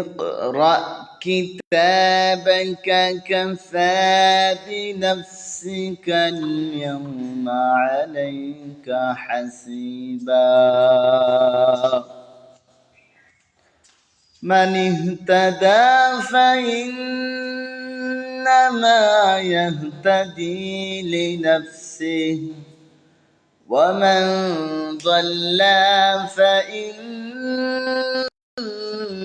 اقرأ كتابك كفى بنفسك اليوم عليك حسيبا. من اهتدى فإنما يهتدي لنفسه ومن ضل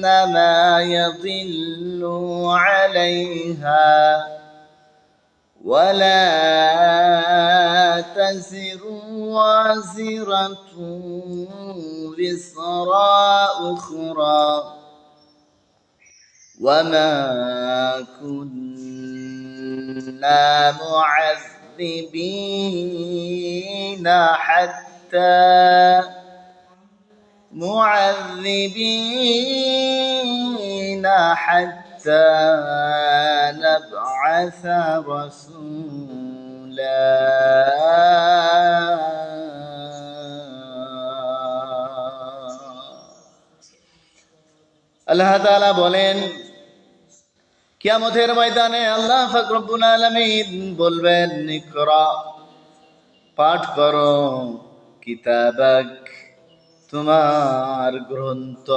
فإنما يضل عليها ولا تزر وازرة وزر أخرى وما كنا معذبين حتى معذبين حتى نبعث رسولا আল্লাহ তাআলা বলেন কিয়ামতের ময়দানে আল্লাহ ফাকরুল আলমিন বলবেন ইকরা পাঠ করো কিতাবাক তোমার গ্রন্থ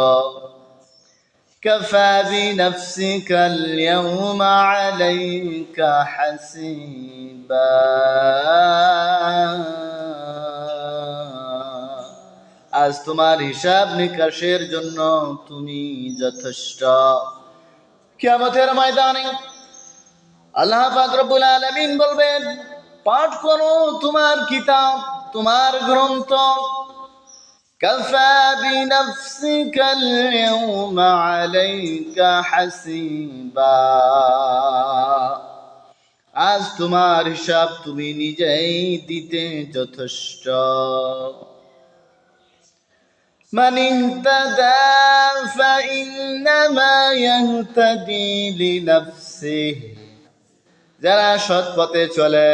كفى بنفسك اليوم عليك حسيبا আজ তোমার হিসাব নিকাশের জন্য তুমি যথেষ্ট কিয়ামতের ময়দানে আল্লাহ পাক রব্বুল আলামিন বলবেন পাঠ করো তোমার কিতাব তোমার গ্রন্থ كفى بنفسك اليوم عليك حسيبا আজ তোমার হিসাব তুমি নিজেই দিতে যথেষ্ট من اهتدى فإنما يهتدي لنفسه যারা সৎ পথে চলে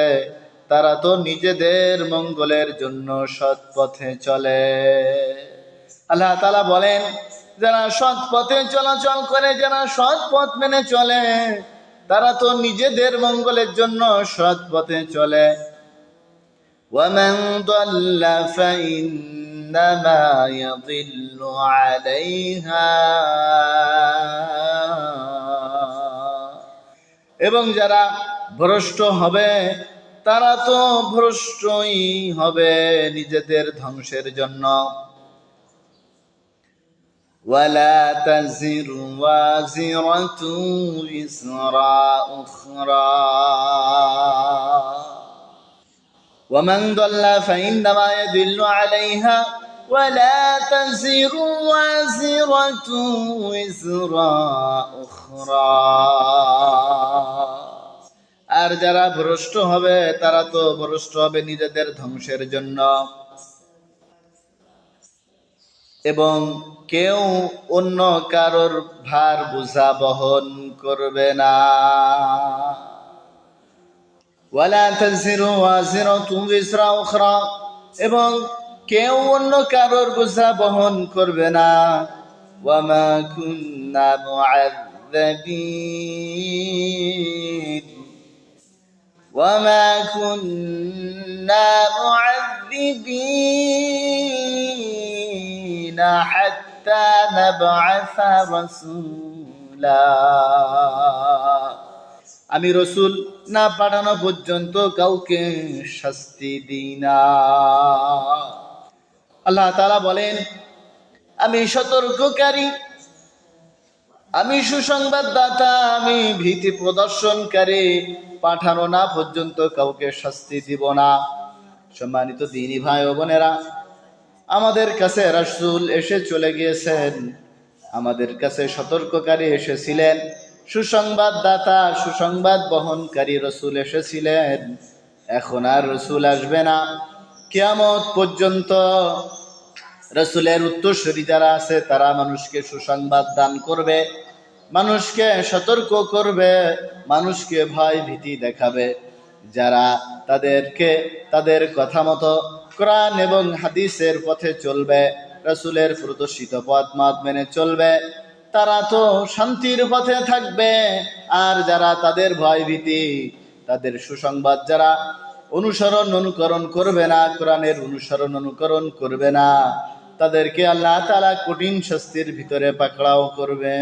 তারা তো নিজেদের মঙ্গলের জন্য সৎ পথে চলে আল্লাহ তালা বলেন যারা সৎ পথে চলাচল করে যারা সৎ পথ মেনে চলে তারা তো নিজেদের মঙ্গলের জন্য সৎ পথে চলে ومن ضل فإنما يضل عليها এবং যারা ভ্রষ্ট হবে তারা তো ভ্রষ্টই হবে নিজেদের ধ্বংসের জন্য ولا تزر وازرة وزر أخرى ومن ضل فإنما يدل عليها ولا تزر وازرة وزر أخرى আর যারা ভ্রষ্ট হবে, তারা তো ভ্রষ্ট হবে নিজেদের ধ্বংসের জন্য। এবং কেউ অন্য কারোর ভার বোঝা বহন করবে না। এবং কেউ অন্য কারোর বোঝা বহন করবে না। ওয়ামা কুন্না মুআযযাবিন। وما كنا معذبين حتى نبعث رسولا আমি রসুল না পাঠানো পর্যন্ত কাউকে শাস্তি দিই না আল্লাহ তাআলা বলেন আমি সতর্ককারী আমি সুসংবাদদাতা আমি ভীতি প্রদর্শনকারী পাঠানো না পর্যন্ত কাউকে শাস্তি দিব না। সম্মানিত দিনী ভাই ও বোনেরা, আমাদের কাছে রাসূল এসে চলে গিয়েছেন। আমাদের কাছে সতর্ককারী এসেছিলেন। সুসংবাদদাতা, সুসংবাদ বহনকারী রসুল এসেছিলেন। এখন আর রসুল আসবে না। কিয়ামত পর্যন্ত রসুলের উত্তরসূরি যারা আছে, তারা মানুষকে সুসংবাদ দান করবে। মানুষকে সতর্ক করবে, মানুষকে ভয় ভীতি দেখাবে। যারা তাদেরকে, তাদের কথা মতো কোরআন এবং হাদিসের পথে চলবে, রসুলের প্রদর্শিত পথ মত মেনে চলবে, তারা তো শান্তির পথে থাকবে। আর যারা তাদের ভয় ভীতি, তাদের সুসংবাদ যারা অনুসরণ, অনুকরণ করবে না, কোরআনের অনুসরণ, অনুকরণ করবে না। তাদেরকে আল্লাহ তালা কঠিন শাস্তির ভিতরে পাকড়াও করবে